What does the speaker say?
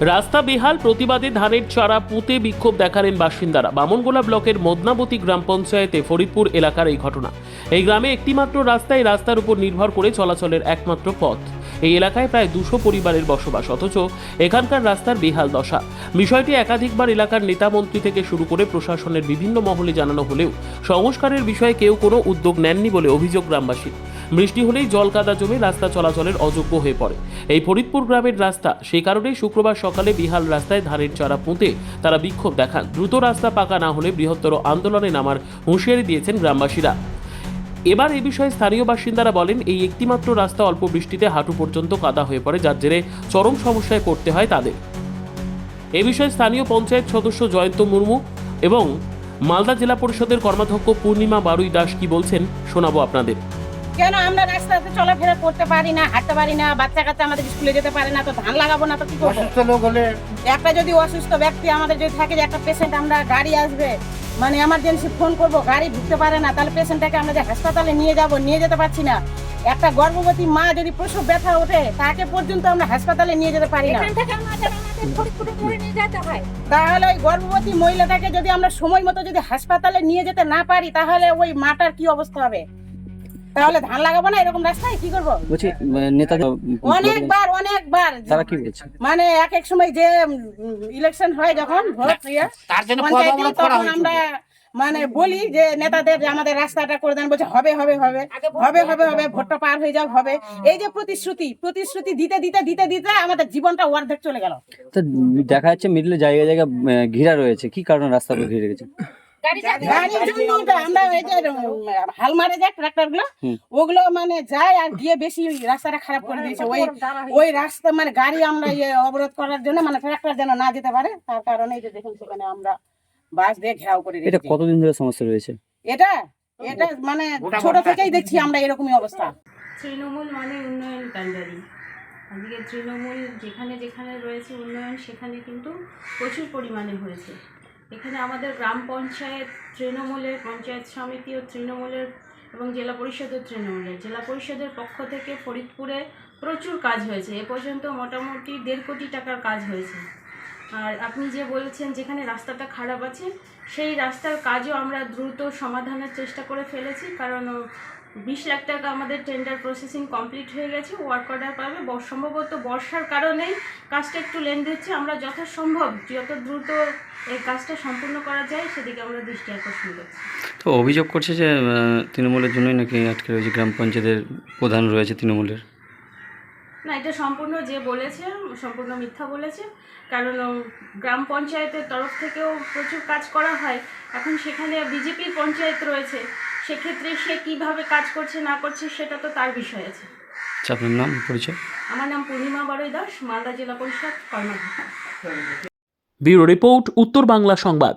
রাস্তা বেহাল, প্রতিবাদে ধানের চারা পুঁতে বিক্ষোভ দেখালেন বাসিন্দারা। বামনগোলা ব্লকের মদনাবতী গ্রাম পঞ্চায়েতে ফরিদপুর এলাকার এই ঘটনা। এই গ্রামে একটিমাত্র রাস্তায় রাস্তার উপর নির্ভর করে চলাচলের একমাত্র পথ। এই এলাকায় প্রায় দুশো পরিবারের বসবাস, অথচ এখানকার রাস্তার বেহাল দশা। বিষয়টি একাধিকবার এলাকার নেতামন্ত্রী থেকে শুরু করে প্রশাসনের বিভিন্ন মহলে জানানো হলেও সংস্কারের বিষয়ে কেউ কোনো উদ্যোগ নেননি বলে অভিযোগ গ্রামবাসীর। বৃষ্টি হলেই জল কাদা জমে রাস্তা চলাচলের অযোগ্য হয়ে পড়ে। এই ফরিদপুর গ্রামের রাস্তা, সেই কারণেই শুক্রবার সকালে বিহাল রাস্তায় ধানের চারা পুঁতে তারা বিক্ষোভ দেখান। দ্রুত রাস্তা পাকা না হলে বৃহত্তর আন্দোলনে নামার হুঁশিয়ারি দিয়েছেন গ্রামবাসীরা। এবার এ বিষয়ে স্থানীয় বাসিন্দারা বলেন, এই একটিমাত্র রাস্তা অল্প বৃষ্টিতে হাঁটু পর্যন্ত কাদা হয়ে পড়ে, যার জেরে চরম সমস্যায় পড়তে হয় তাদের। এ বিষয়ে স্থানীয় পঞ্চায়েত সদস্য জয়ন্ত মুর্মু এবং মালদা জেলা পরিষদের কর্মাধ্যক্ষ পূর্ণিমা বারুই দাস কি বলছেন শোনাবো আপনাদের। কেন আমরা রাস্তাতে চলাফেরা করতে পারি না হাঁটতে পারি না বাচ্চা কাচ্চা আমাদের স্কুলে যেতে পারে না তো ধান লাগাবো না তো কি করব? অসুস্থ লোক হলে একটা যদি অসুস্থ ব্যক্তি আমাদের যদি থাকে যে একটা পেশেন্ট আমরা গাড়ি আসবে মানে এমার্জেন্সি ফোন করব গাড়ি ঢুকতে পারে না তাহলে পেশেন্টটাকে আমরা যে হাসপাতালে নিয়ে যাব নিয়ে যেতে পারছি না। একটা গর্ভবতী মা যদি প্রসব ব্যথা ওঠে তাকে পর্যন্ত আমরা হাসপাতালে নিয়ে যেতে পারি না। এখান থেকে আমাদের আমাদের ফরিদপুরে ধরে নিয়ে যেতে হয়। তাহলে ওই গর্ভবতী মহিলাটাকে যদি আমরা সময় মতো যদি হাসপাতালে নিয়ে যেতে না পারি তাহলে ওই মাটার কি অবস্থা হবে? তাহলে ধান লাগাবো না এরকম রাস্তায়? কি করব? বলছি মানে অনেকবার অনেকবার। তারা কি বলছে? মানে এক এক সময় যে ইলেকশন হয় যখন ভোট তার জন্য তখন আমরা মানে বলি যে নেতাদের যে আমাদের রাস্তাটা করে দেন বলছে হবে হবে হবে হবে হবে হবে ভোটটা পার হয়ে যাও হবে। এই যে প্রতিশ্রুতি প্রতিশ্রুতি দিতে দিতে দিতে দিতে আমাদের জীবনটা অর্ধেক চলে গেল। তো দেখা যাচ্ছে মিডলে জায়গায় জায়গায় ঘেরা রয়েছে। কি কারণে রাস্তা ঘিরে রেখেছে গাড়ি যাবে গাড়ির জন্য ওটা আমরা এই যে উম, হাল মারে যায় ট্রাক্টরগুলো ওগুলো মানে যায় আর গিয়ে বেশি রাস্তাটা খারাপ করে দিয়েছে। ওই ওই রাস্তা মানে গাড়ি আমরা ইয়ে অবরোধ করার জন্য মানে ট্রাক্টর যেন না যেতে পারে তার কারণে যে দেখুন সেখানে আমরা বাস দিয়ে ঘেরাও করে এটা কতদিন ধরে সমস্যা রয়েছে? এটা? এটা মানে ছোট থেকেই দেখছি আমরা এরকমই অবস্থা। তৃণমূল মানে উন্নয়ন আজকে তৃণমূল যেখানে যেখানে রয়েছে উন্নয়ন সেখানে কিন্তু প্রচুর পরিমাণে হয়েছে। এখানে আমাদের গ্রাম পঞ্চায়েত তৃণমূলের পঞ্চায়েত সমিতি ও তৃণমূলের এবং জেলা পরিষদের তৃণমূলের। জেলা পরিষদের পক্ষ থেকে ফরিদপুরে প্রচুর কাজ হয়েছে। এ পর্যন্ত মোটামুটি দেড় কোটি টাকার কাজ হয়েছে। আর আপনি যে বলেছেন যেখানে রাস্তাটা খারাপ আছে, সেই রাস্তার কাজও আমরা দ্রুত সমাধানের চেষ্টা করে ফেলেছি, কারণ বিশ লাখ টাকা আমাদের টেন্ডার প্রসেসিং কমপ্লিট হয়ে গেছে ওয়ার্ক অর্ডার পাবে। সম্ভবত বর্ষার কারণেই কাজটা একটু লেন দিচ্ছে আমরা যথাসম্ভব যত দ্রুত এই কাজটা সম্পূর্ণ করা যায়, সেদিকে আমরা দৃষ্টি আকর্ষণ করছি। তো অভিযোগ করছে যে তৃণমূলের জন্যই নাকি আটকে রয়েছে গ্রাম পঞ্চায়েতের প্রধান রয়েছে তৃণমূলের। না এটা সম্পূর্ণ যে বলেছে সম্পূর্ণ মিথ্যা বলেছে। কারণ গ্রাম পঞ্চায়েতের তরফ থেকেও প্রচুর কাজ করা হয়। এখন সেখানে বিজেপির পঞ্চায়েত রয়েছে। সেক্ষেত্রে সে কীভাবে কাজ করছে না করছে সেটা তো তার বিষয় আছে। আচ্ছা, আপনার নাম পরিচয়? আমার নাম পূর্ণিমা বারৈ দাস মালদা জেলা পরিষদ কর্মাধ্যক্ষ ব্যুরো রিপোর্ট উত্তর বাংলা সংবাদ।